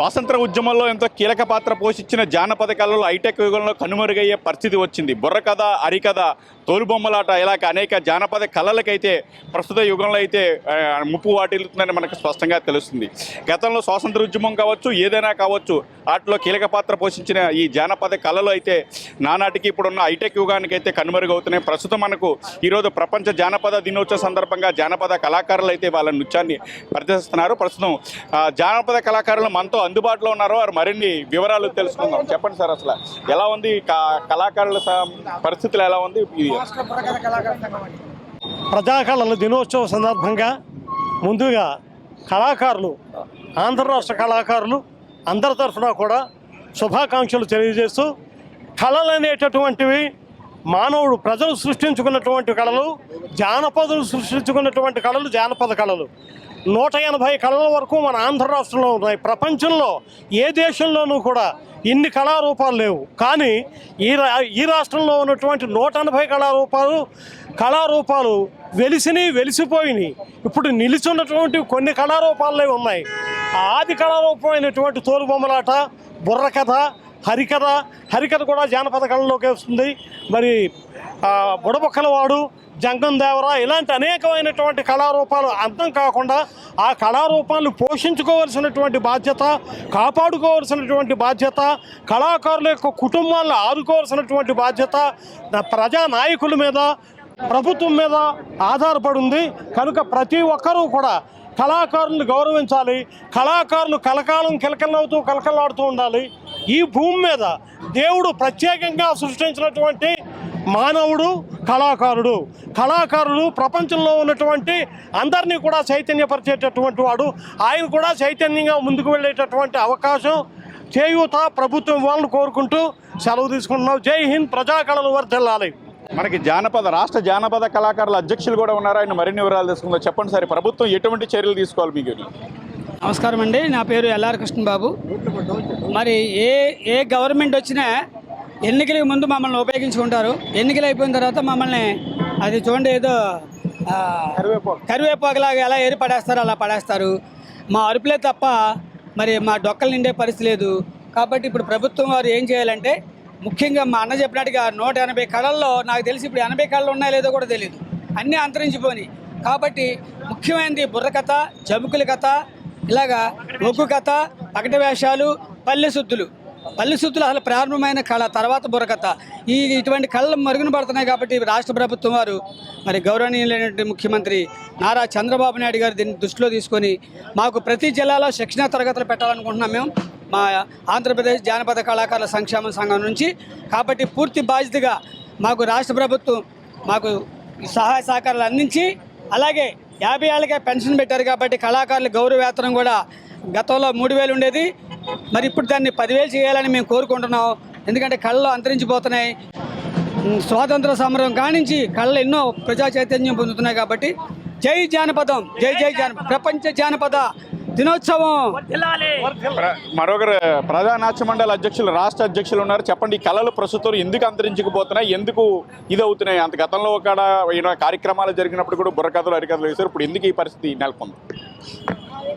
స్వాతంత్ర ఉద్యమంలో ఎంతో కీలక పాత్ర పోషించిన జానపద కళలు హైటెక్ యుగంలో కనుమరుగయ్యే పరిస్థితి వచ్చింది. బుర్రకథ అరికథ తోలుబొమ్మలాట ఇలాగ అనేక జానపద కళలకైతే ప్రస్తుత యుగంలో అయితే ముప్పు వాటిల్లుతుందని మనకు స్పష్టంగా తెలుస్తుంది. గతంలో స్వాతంత్ర ఉద్యమం కావచ్చు ఏదైనా కావచ్చు వాటిలో కీలక పాత్ర పోషించిన ఈ జానపద కళలు అయితే నానాటికి ఇప్పుడున్న హైటెక్ యుగానికి అయితే కనుమరుగవుతున్నాయి. ప్రస్తుతం మనకు ఈరోజు ప్రపంచ జానపద దినోత్సవ సందర్భంగా జానపద కళాకారులు అయితే వాళ్ళ నృత్యాన్ని ప్రదర్శిస్తున్నారు. ప్రస్తుతం జానపద కళాకారులు మనతో అందుబాటులో ఉన్నారో వారు మరిన్ని వివరాలు తెలుసుకుందాం. చెప్పండి సార్ అసలు ఎలా ఉంది? క- కళాకారుల స- పరిస్థితులు ఎలా ఉంది? ఇది ప్రజాకళల దినోత్సవ సందర్భంగా ముందుగా కళాకారులు ఆంధ్ర రాష్ట్ర కళాకారులు అందరి తరఫున కూడా శుభాకాంక్షలు తెలియజేస్తూ కళలు అనేటటువంటివి మానవుడు ప్రజలు సృష్టించుకున్నటువంటి కళలు జానపదులు సృష్టించుకున్నటువంటి కళలు జానపద కళలు. నూట ఎనభై కళల వరకు మన ఆంధ్ర రాష్ట్రంలో ఉన్నాయి. ప్రపంచంలో ఏ దేశంలోనూ కూడా ఇన్ని కళారూపాలు లేవు. కానీ ఈ రా ఈ రాష్ట్రంలో ఉన్నటువంటి నూట ఎనభై కళారూపాలు కళారూపాలు వెలిసిని వెలిసిపోయినాయి ఇప్పుడు నిలిచున్నటువంటి కొన్ని కళారూపాలే ఉన్నాయి. ఆది కళారూపమైనటువంటి తోలుబొమ్మలాట బుర్రకథ హరికథ హరికథ కూడా జానపద కళలోకి వస్తుంది. మరి బుడబొక్కలవాడు జంగం దేవరా ఇలాంటి అనేకమైనటువంటి కళారూపాలు అర్థం కాకుండా ఆ కళారూపాలను పోషించుకోవాల్సినటువంటి బాధ్యత కాపాడుకోవాల్సినటువంటి బాధ్యత కళాకారుల యొక్క కుటుంబాలను ఆదుకోవాల్సినటువంటి బాధ్యత ప్రజా నాయకుల మీద ప్రభుత్వం మీద ఆధారపడి ఉంది కనుక ప్రతి ఒక్కరూ కూడా కళాకారులను గౌరవించాలి. కళాకారులు కలకాలం కిలకలవుతూ కలకలాడుతూ ఉండాలి. ఈ భూమి మీద దేవుడు ప్రత్యేకంగా సృష్టించినటువంటి మానవుడు కళాకారుడు. కళాకారుడు ప్రపంచంలో ఉన్నటువంటి అందరినీ కూడా చైతన్యపరిచేటటువంటి వాడు. ఆయన కూడా చైతన్యంగా ముందుకు వెళ్ళేటటువంటి అవకాశం చేయూత ప్రభుత్వం వాళ్ళని కోరుకుంటూ సెలవు తీసుకుంటున్నాం. జై హింద్ ప్రజాకళలు వర్ధిల్లాలి. మనకి జానపద రాష్ట్ర జానపద కళాకారుల అధ్యక్షులు కూడా ఉన్నారు. ఆయన మరిన్ని వివరాలు తీసుకుందో చెప్పండి సరే ప్రభుత్వం ఎటువంటి చర్యలు తీసుకోవాలి మీకు? నమస్కారం అండి. నా పేరు ఎల్ఆర్ కృష్ణబాబు. మరి ఏ ఏ గవర్నమెంట్ వచ్చినా ఎన్నికలకు ముందు మమ్మల్ని ఉపయోగించుకుంటారు. ఎన్నికలు అయిపోయిన తర్వాత మమ్మల్ని అది చూడండి ఏదో కరివేపాకులాగా ఎలా ఏరి పడేస్తారో అలా పడేస్తారు. మా అరుపులే తప్ప మరి మా డొక్కలు నిండే పరిస్థితి లేదు. కాబట్టి ఇప్పుడు ప్రభుత్వం వారు ఏం చేయాలంటే ముఖ్యంగా మా అన్న చెప్పినట్టుగా నూట ఎనభై కళల్లో నాకు తెలిసి ఇప్పుడు ఎనభై కళలు ఉన్నాయో లేదో కూడా తెలియదు అన్నీ అంతరించిపోయి కాబట్టి ముఖ్యమైనది బుర్రకథ జముకుల కథ ఇలాగా ఒగ్గు కథ పకట వేషాలు పల్లె శుద్ధులు పల్లె శుద్ధులు అసలు ప్రారంభమైన కళ తర్వాత బుర్రకథ ఈ ఇటువంటి కళలు మరుగున పడుతున్నాయి కాబట్టి రాష్ట్ర ప్రభుత్వం వారు మరి గౌరవనీయులైనటువంటి ముఖ్యమంత్రి నారా చంద్రబాబు నాయుడు గారు దీన్ని దృష్టిలో తీసుకొని మాకు ప్రతి జిల్లాలో శిక్షణ తరగతులు పెట్టాలనుకుంటున్నాం మేము. మా ఆంధ్రప్రదేశ్ జానపద కళాకారుల సంక్షేమ సంఘం నుంచి. కాబట్టి పూర్తి బాధ్యతగా మాకు రాష్ట్ర ప్రభుత్వం మాకు సహాయ సహకారాలు అందించి అలాగే యాభై ఏళ్ళకే పెన్షన్ పెట్టారు కాబట్టి కళాకారుల గౌరవ వేతనం కూడా గతంలో మూడు వేలు ఉండేది. మరి ఇప్పుడు దాన్ని పదివేలు చేయాలని మేము కోరుకుంటున్నాం. ఎందుకంటే కళ్ళు అంతరించిపోతున్నాయి. స్వాతంత్ర సమరం కానించి కళ్ళు ఎన్నో ప్రజా చైతన్యం పొందుతున్నాయి కాబట్టి జై జానపదం జై జై జాన ప్రపంచ జానపద దినోత్సవం. మరొకరు ప్రధాన నాట్య మండలి అధ్యక్షులు రాష్ట్ర అధ్యక్షులు ఉన్నారు. చెప్పండి ఈ కళలు ప్రస్తుతం ఎందుకు అంతరించుకుపోతున్నాయి? ఎందుకు ఇది అవుతున్నాయి అంత గతంలో ఒక కార్యక్రమాలు జరిగినప్పుడు కూడా బుర్రకథలు హరికథలు వేశారు. ఇప్పుడు ఎందుకు ఈ పరిస్థితి నెలకొంది?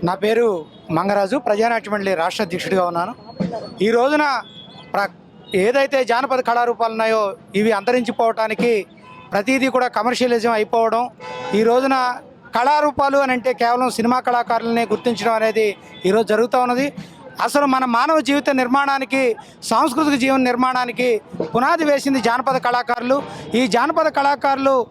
నా పేరు మంగరాజు. ప్రజానాట్య మండలి రాష్ట్ర అధ్యక్షుడిగా ఉన్నాను. ఈ రోజున ప్ర ఏదైతే జానపద కళారూపాలు ఉన్నాయో ఇవి అంతరించిపోవటానికి ప్రతిదీ కూడా కమర్షియలిజం అయిపోవడం ఈ రోజున కళారూపాలు అని అంటే కేవలం సినిమా కళాకారులనే గుర్తించడం అనేది ఈరోజు జరుగుతూ ఉన్నది. అసలు మన మానవ జీవిత నిర్మాణానికి సాంస్కృతిక జీవన నిర్మాణానికి పునాది వేసింది జానపద కళాకారులు. ఈ జానపద కళాకారులు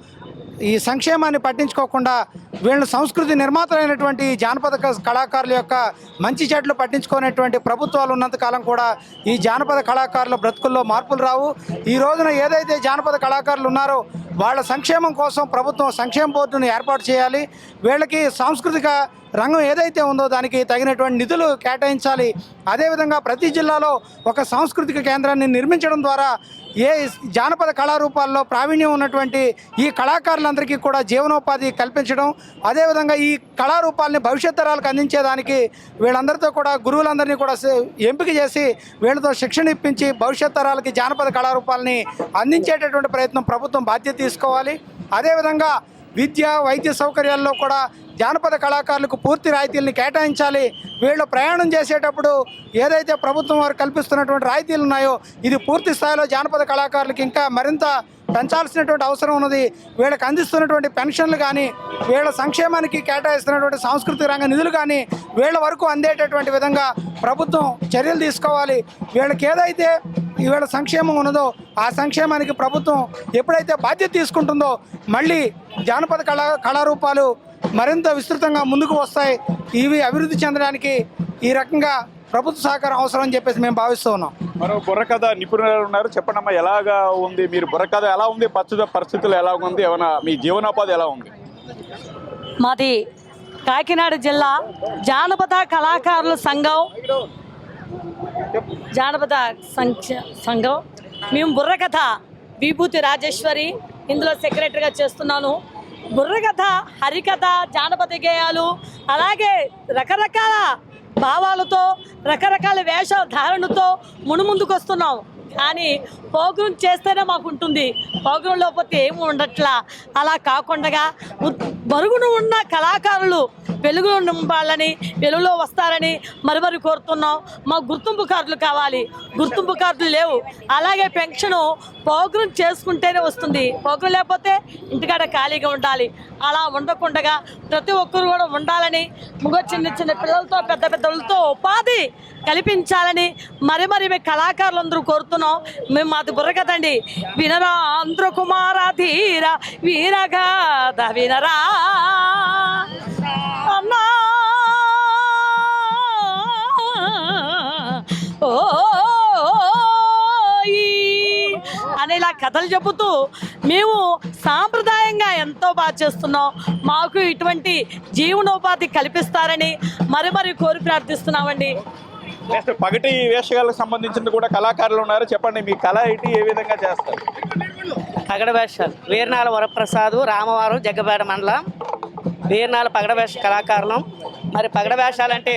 ఈ సంక్షేమాన్ని పట్టించుకోకుండా వీళ్ళ సంస్కృతి నిర్మాతలైనటువంటి ఈ జానపద క- కళాకారుల యొక్క మంచి చెట్లు పట్టించుకునేటువంటి ప్రభుత్వాలు ఉన్నంత కాలం కూడా ఈ జానపద కళాకారుల బ్రతుకుల్లో మార్పులు రావు. ఈ రోజున ఏదైతే జానపద కళాకారులు ఉన్నారో వాళ్ళ సంక్షేమం కోసం ప్రభుత్వం సంక్షేమ బోర్డును ఏర్పాటు చేయాలి. వీళ్ళకి సాంస్కృతిక రంగం ఏదైతే ఉందో దానికి తగినటువంటి నిధులు కేటాయించాలి. అదేవిధంగా ప్రతి జిల్లాలో ఒక సాంస్కృతిక కేంద్రాన్ని నిర్మించడం ద్వారా ఏ జానపద కళారూపాల్లో ప్రావీణ్యం ఉన్నటువంటి ఈ కళాకారులందరికీ కూడా జీవనోపాధి కల్పించడం అదేవిధంగా ఈ కళారూపాలని భవిష్యత్ తరాలకు అందించేదానికి వీళ్ళందరితో కూడా గురువులందరినీ కూడా ఎంపిక చేసి వీళ్ళతో శిక్షణ ఇప్పించి భవిష్యత్ తరాలకి జానపద కళారూపాలని అందించేటటువంటి ప్రయత్నం ప్రభుత్వం బాధ్యత తీసుకోవాలి. అదేవిధంగా విద్య వైద్య సౌకర్యాల్లో కూడా జానపద కళాకారులకు పూర్తి రాయితీలను కేటాయించాలి. వీళ్ళు ప్రయాణం చేసేటప్పుడు ఏదైతే ప్రభుత్వం వారు కల్పిస్తున్నటువంటి రాయితీలు ఉన్నాయో ఇది పూర్తి స్థాయిలో జానపద కళాకారులకు ఇంకా మరింత పెంచాల్సినటువంటి అవసరం ఉన్నది. వీళ్ళకి అందిస్తున్నటువంటి పెన్షన్లు కానీ వీళ్ళ సంక్షేమానికి కేటాయిస్తున్నటువంటి సాంస్కృతిక రంగ నిధులు కానీ వీళ్ళ వరకు అందేటటువంటి విధంగా ప్రభుత్వం చర్యలు తీసుకోవాలి. వీళ్ళకి ఏదైతే వీళ్ళ సంక్షేమం ఉన్నదో ఆ సంక్షేమానికి ప్రభుత్వం ఎప్పుడైతే బాధ్యత తీసుకుంటుందో మళ్ళీ జానపద కళా కళారూపాలు మరింత విస్తృతంగా ముందుకు వస్తాయి. ఇవి అభివృద్ధి చెందడానికి ఈ రకంగా ప్రభుత్వ సహకారం అవసరం అని చెప్పేసి మేము భావిస్తూ ఉన్నాం. మరో బుర్రకథ నిపుణులు ఉన్నారు. చెప్పండమ్మా ఎలాగా ఉంది? మీరు బుర్రకథ ఎలా ఉంది? ప్రస్తుత పరిస్థితులు ఎలా ఉంది? ఏమైనా మీ జీవనోపాధి ఎలా ఉంది? మాది కాకినాడ జిల్లా జానపద కళాకారుల సంఘం. జానపద సంఘం. మేము బుర్రకథ విభూతి రాజేశ్వరి ఇందులో సెక్రటరీగా చేస్తున్నాను. బుర్రకథ హరికథ జానపద గేయాలు అలాగే రకరకాల భావాలతో రకరకాల వేష ధారణతో మునుముందుకు వస్తున్నాం కానీ ప్రోగ్రాం చేస్తేనే మాకు ఉంటుంది ప్రోగ్రాం లేకపోతే ఏమి ఉండట్లా. అలా కాకుండా ఉత్- ఉన్న కళాకారులు వెలుగులో నింపాలని వెలుగులో వస్తారని మరి కోరుతున్నాం. మాకు గుర్తింపు కార్డులు కావాలి. గుర్తింపు కార్డులు లేవు. అలాగే పెన్షను ప్రోగ్రాం చేసుకుంటేనే వస్తుంది. ప్రోగ్రాం లేకపోతే ఇంటికాడ ఖాళీగా ఉండాలి. అలా ఉండకుండా ప్రతి ఒక్కరు కూడా ఉండాలని ముగ చిన్న చిన్న పిల్లలతో పెద్ద పెద్దలతో ఉపాధి కల్పించాలని మరి మరి మేము కళాకారులందరూ కోరుతున్నాం. మేము మాది బుర్రకథండి వినరా ఆంధ్ర కుమార ధీర వీరగాధ వినరా. అన్నా! కథలు చెబుతూ మేము సాంప్రదాయంగా ఎంతో బాగా చేస్తున్నాం. మాకు ఇటువంటి జీవనోపాధి కల్పిస్తారని మరి మరి కోరి ప్రార్థిస్తున్నామండి. నెక్స్ట్ పగటి వేషగాలకు సంబంధించిన కూడా కళాకారులు ఉన్నారు? చెప్పండి మీ కళ ఏంటి? ఏ విధంగా చేస్తారు? పగడ వేషాలు. వీరనాల వరప్రసాదు రామవారం జగ్గపేట మండలం. వీరనాల పగడ వేష కళాకారులం. మరి పగడ వేషాలు అంటే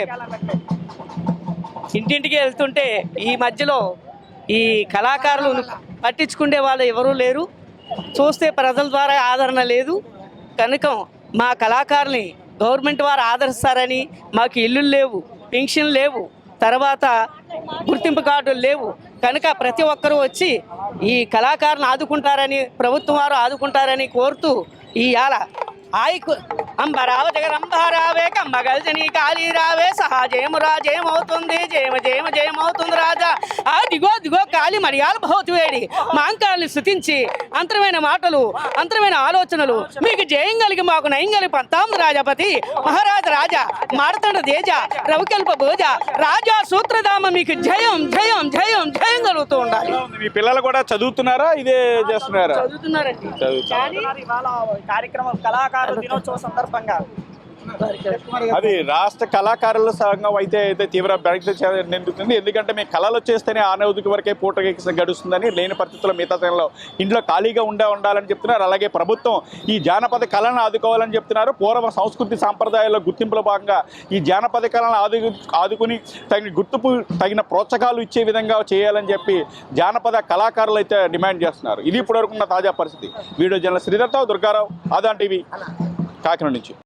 ఇంటింటికి వెళ్తుంటే ఈ మధ్యలో ఈ కళాకారులు పట్టించుకునే వాళ్ళు ఎవరూ లేరు. చూస్తే ప్రజల ద్వారా ఆదరణ లేదు. కనుక మా కళాకారుని గవర్నమెంట్ వారు ఆదరిస్తారని మాకు ఇల్లులు లేవు పెన్షన్ లేవు తర్వాత గుర్తింపు కార్డులు లేవు. కనుక ప్రతి ఒక్కరూ వచ్చి ఈ కళాకారులను ఆదుకుంటారని ప్రభుత్వం వారు ఆదుకుంటారని కోరుతూ ఈ ఆల ఆయకు అంబరావ జగరంబారావే కమ్మగల్ జని కాళీ రావే సహాజేము రాజేమవుతుంది జయమ జయమ జయమవుతుంది రాజా. ఆ దిగో దిగో కాళీ భౌతి వేడి. మాంకాల్ని స్థుతించి అంతరమైన మాటలు అంతరమైన ఆలోచనలు మీకు జయం కలిగి మాకు నయం కలిగి పంతాం రాజపతి. మహారాజ రాజా మాడతండ దేజ రవికల్ప భోజ రాజా సూత్రధామ మీకు జయం జయం జయం జయం కలుగుతూ ఉండాలి? మీ పిల్లలు కూడా చదువుతున్నారా? ఇదే చేస్తున్నారా? చదువుతున్నారండి. కార్యక్రమం కళాకారుల దినోత్సవ సందర్భంగా అది రాష్ట్ర కళాకారుల సంఘం అయితే అయితే తీవ్ర బ్యాంక్ నిండుతుంది ఎందుకంటే మీ కళలు వచ్చేస్తేనే ఆనవధికి వరకే పూట గడుస్తుందని లేని పరిస్థితుల్లో మిగతా సమయంలో ఇంట్లో ఖాళీగా ఉండే ఉండాలని చెప్తున్నారు. అలాగే ప్రభుత్వం ఈ జానపద కళను ఆదుకోవాలని చెప్తున్నారు. పూర్వ సంస్కృతి సాంప్రదాయాల్లో గుర్తింపులో భాగంగా ఈ జానపద కళను ఆదు ఆదుకుని తగిన గుర్తింపు తగిన ప్రోత్సాహాలు ఇచ్చే విధంగా చేయాలని చెప్పి జానపద కళాకారులు అయితే డిమాండ్ చేస్తున్నారు. ఇది ఇప్పటివరకున్న తాజా పరిస్థితి. వీడియో జర్నలిస్ట్ శ్రీధర్తో దుర్గారావు ఆదాన్ టీవీ. కాకినాడ నుంచి.